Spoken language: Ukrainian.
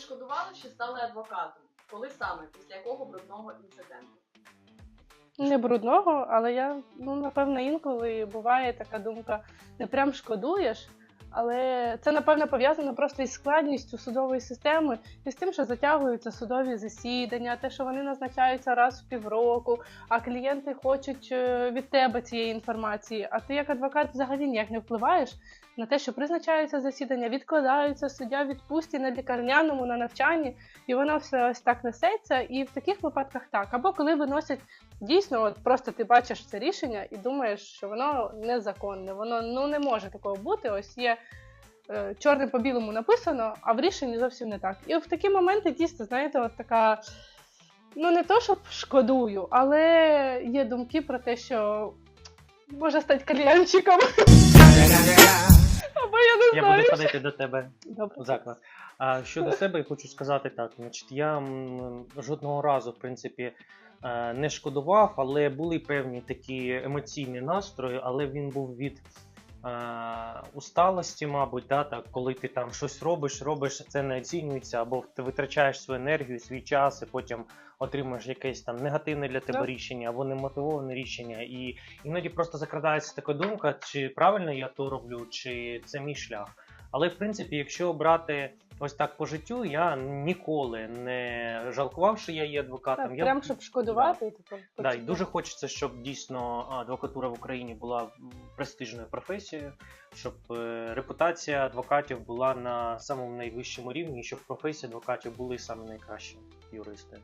шкодували, що стали адвокатом? Коли саме? Після якого брудного інциденту? Не брудного, але я, ну, напевно, інколи буває така думка, не прям шкодуєш, але це, напевно, пов'язано просто із складністю судової системи і з тим, що затягуються судові засідання, те, що вони назначаються раз в півроку, а клієнти хочуть е, від тебе цієї інформації. А ти як адвокат взагалі ніяк не впливаєш на те, що призначаються засідання, відкладаються, суддя відпустці на лікарняному, на навчанні, і воно все ось так несеться. І в таких випадках так. Або коли виносять дійсно, от просто ти бачиш це рішення і думаєш, що воно незаконне, воно ну не може такого бути. Ось є е, чорним по білому написано, а в рішенні зовсім не так. І в такі моменти дійсно, знаєте, от така. Ну, не то, щоб шкодую, але є думки про те, що може стати кальянчиком. Або я не Я знаю. буду ходити до тебе Добре. в заклад. А щодо себе, я хочу сказати так. Значить, я м, жодного разу, в принципі, е, не шкодував, але були певні такі емоційні настрої, але він був від. Е, Усталості, мабуть, да, так, коли ти там щось робиш, робиш, це не оцінюється, або ти витрачаєш свою енергію, свій час, і потім отримуєш якесь там негативне для тебе Так. рішення або немотивоване рішення. І іноді просто закрадається така думка, чи правильно я то роблю, чи це мій шлях. Але в принципі, якщо брати ось так по життю, я ніколи не жалкував, що я є адвокатом. Так, я прям щоб шкодувати. типу, Да, і дуже хочеться, щоб дійсно адвокатура в Україні була престижною професією, щоб е, репутація адвокатів була на самому найвищому рівні, і щоб професії адвокатів були саме найкращі юристи.